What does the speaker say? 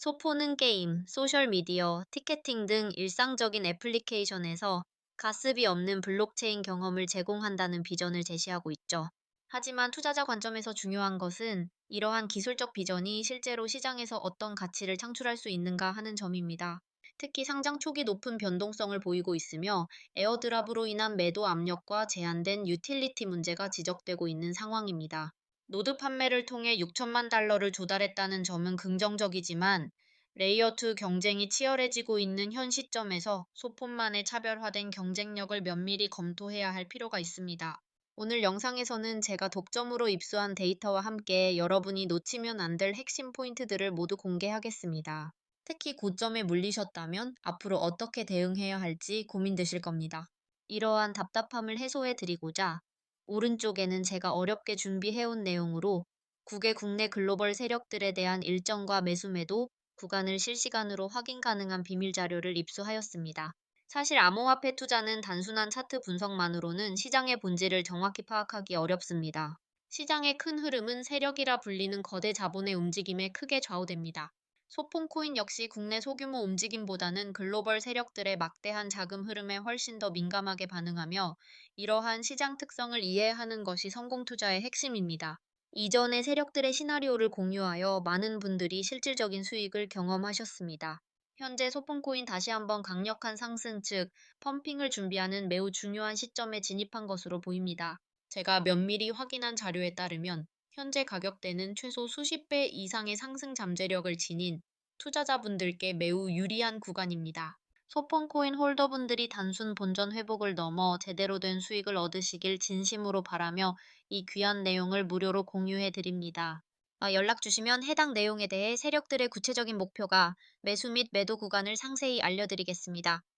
소포는 게임, 소셜미디어, 티켓팅 등 일상적인 애플리케이션에서 가습이 없는 블록체인 경험을 제공한다는 비전을 제시하고 있죠. 하지만 투자자 관점에서 중요한 것은 이러한 기술적 비전이 실제로 시장에서 어떤 가치를 창출할 수 있는가 하는 점입니다. 특히 상장 초기 높은 변동성을 보이고 있으며 에어드랍으로 인한 매도 압력과 제한된 유틸리티 문제가 지적되고 있는 상황입니다. 노드 판매를 통해 6천만 달러를 조달했다는 점은 긍정적이지만 레이어2 경쟁이 치열해지고 있는 현 시점에서 소폰만의 차별화된 경쟁력을 면밀히 검토해야 할 필요가 있습니다. 오늘 영상에서는 제가 독점으로 입수한 데이터와 함께 여러분이 놓치면 안 될 핵심 포인트들을 모두 공개하겠습니다. 특히 고점에 물리셨다면 앞으로 어떻게 대응해야 할지 고민되실 겁니다. 이러한 답답함을 해소해 드리고자 오른쪽에는 제가 어렵게 준비해온 내용으로 국외 국내 글로벌 세력들에 대한 일정과 매수매도 구간을 실시간으로 확인 가능한 비밀 자료를 입수하였습니다. 사실 암호화폐 투자는 단순한 차트 분석만으로는 시장의 본질을 정확히 파악하기 어렵습니다. 시장의 큰 흐름은 세력이라 불리는 거대 자본의 움직임에 크게 좌우됩니다. 소폰코인 역시 국내 소규모 움직임보다는 글로벌 세력들의 막대한 자금 흐름에 훨씬 더 민감하게 반응하며 이러한 시장 특성을 이해하는 것이 성공 투자의 핵심입니다. 이전의 세력들의 시나리오를 공유하여 많은 분들이 실질적인 수익을 경험하셨습니다. 현재 소폰코인 다시 한번 강력한 상승 즉 펌핑을 준비하는 매우 중요한 시점에 진입한 것으로 보입니다. 제가 면밀히 확인한 자료에 따르면 현재 가격대는 최소 수십 배 이상의 상승 잠재력을 지닌 투자자분들께 매우 유리한 구간입니다. 소폰코인 홀더분들이 단순 본전 회복을 넘어 제대로 된 수익을 얻으시길 진심으로 바라며 이 귀한 내용을 무료로 공유해 드립니다. 아, 연락 주시면 해당 내용에 대해 세력들의 구체적인 목표가 매수 및 매도 구간을 상세히 알려드리겠습니다.